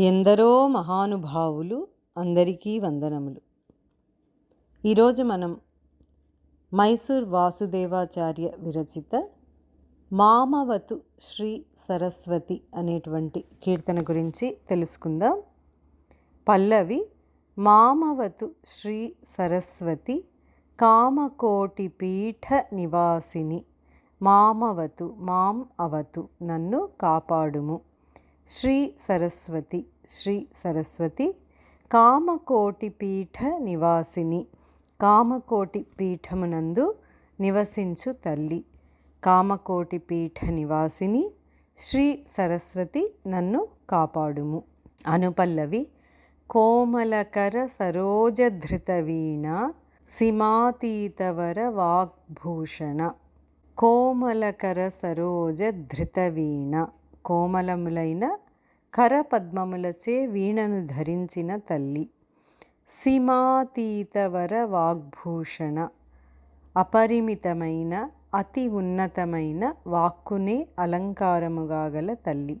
ఎందరో మహానుభావులు అందరికీ వందనములు. ఈరోజు మనం మైసూర్ వాసుదేవాచార్య విరచిత మామవతు శ్రీ సరస్వతి అనేటువంటి కీర్తన గురించి తెలుసుకుందాం. పల్లవి మామవతు శ్రీ సరస్వతి కామకోటి పీఠ నివాసిని మామవతు మాం అవతు నన్ను కాపాడుము. శ్రీ సరస్వతి శ్రీ సరస్వతి కామకోటి పీఠ నివాసిని. కామకోటి పీఠమునందు నివసించు తల్లి. కామకోటి పీఠ నివాసిని శ్రీ సరస్వతి నన్ను కాపాడుము. అనుపల్లవి కోమలకర సరోజధృత వీణ సిమాతీతవర వాగ్భూషణ. కోమలకర సరోజ ధృతవీణ కోమలములైన కరపద్మములచే వీణను ధరించిన తల్లి. సీమాతీతవర వాగ్భూషణ అపరిమితమైన అతి ఉన్నతమైన వాక్కునే అలంకారముగా గల తల్లి.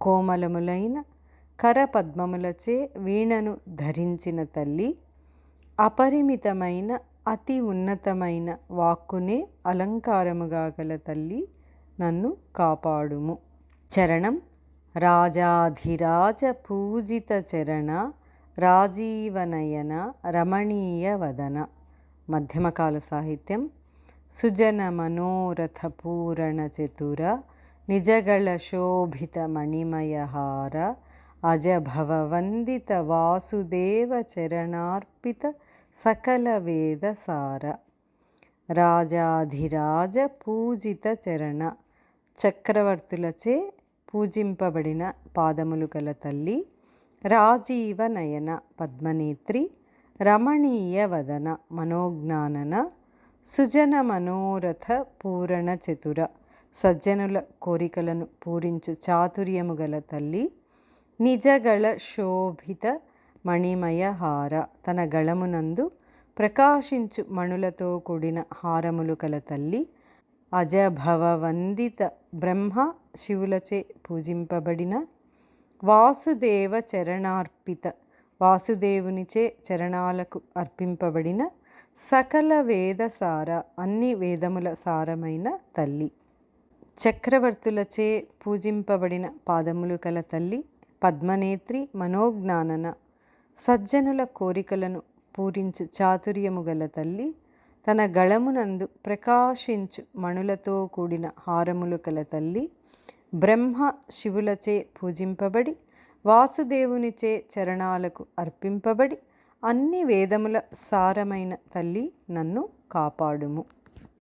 కోమలములైన కరపద్మములచే వీణను ధరించిన తల్లి అపరిమితమైన అతి ఉన్నతమైన వాక్కునే అలంకారముగా గల తల్లి నన్ను కాపాడుము. చరణం. రాజాధిరాజ పూజిత చరణ రాజీవనయన రమణీయ వదన. మధ్యమకాల సాహిత్యం. సుజన మనోరథ పూరణ చతుర నిజగళ శోభిత మణిమయహార అజభవవందిత వాసుదేవ చరణార్పిత సకల వేద సార. రాజాధిరాజ పూజిత చరణ. చక్రవర్తులచే పూజింపబడిన పాదములు గల తల్లి రాజీవ నయన పద్మనేత్రి రమణీయ వదన మనోజ్ఞానన సుజన మనోరథ పూరణ చతుర సజ్జనుల కోరికలను పూరించు చాతుర్యము గల తల్లి నిజగళ శోభిత మణిమయ హార తన గళమునందు ప్రకాశించు మణులతో కూడిన హారములు కల తల్లి అజభవవందిత బ్రహ్మ శివులచే పూజింపబడిన వాసుదేవ చరణార్పిత వాసుదేవునిచే చరణాలకు అర్పింపబడిన సకల వేద సార అన్ని వేదముల సారమైన తల్లి. చక్రవర్తులచే పూజింపబడిన పాదములు కల తల్లి పద్మనేత్రి మనోజ్ఞానన సజ్జనుల కోరికలను పూరించు చాతుర్యము గల తల్లి తన గళమునందు ప్రకాశించు మణులతో కూడిన హారములు కల తల్లి బ్రహ్మ శివులచే పూజింపబడి వాసుదేవునిచే చరణాలకు అర్పింపబడి అన్ని వేదముల సారమైన తల్లి నన్ను కాపాడుము.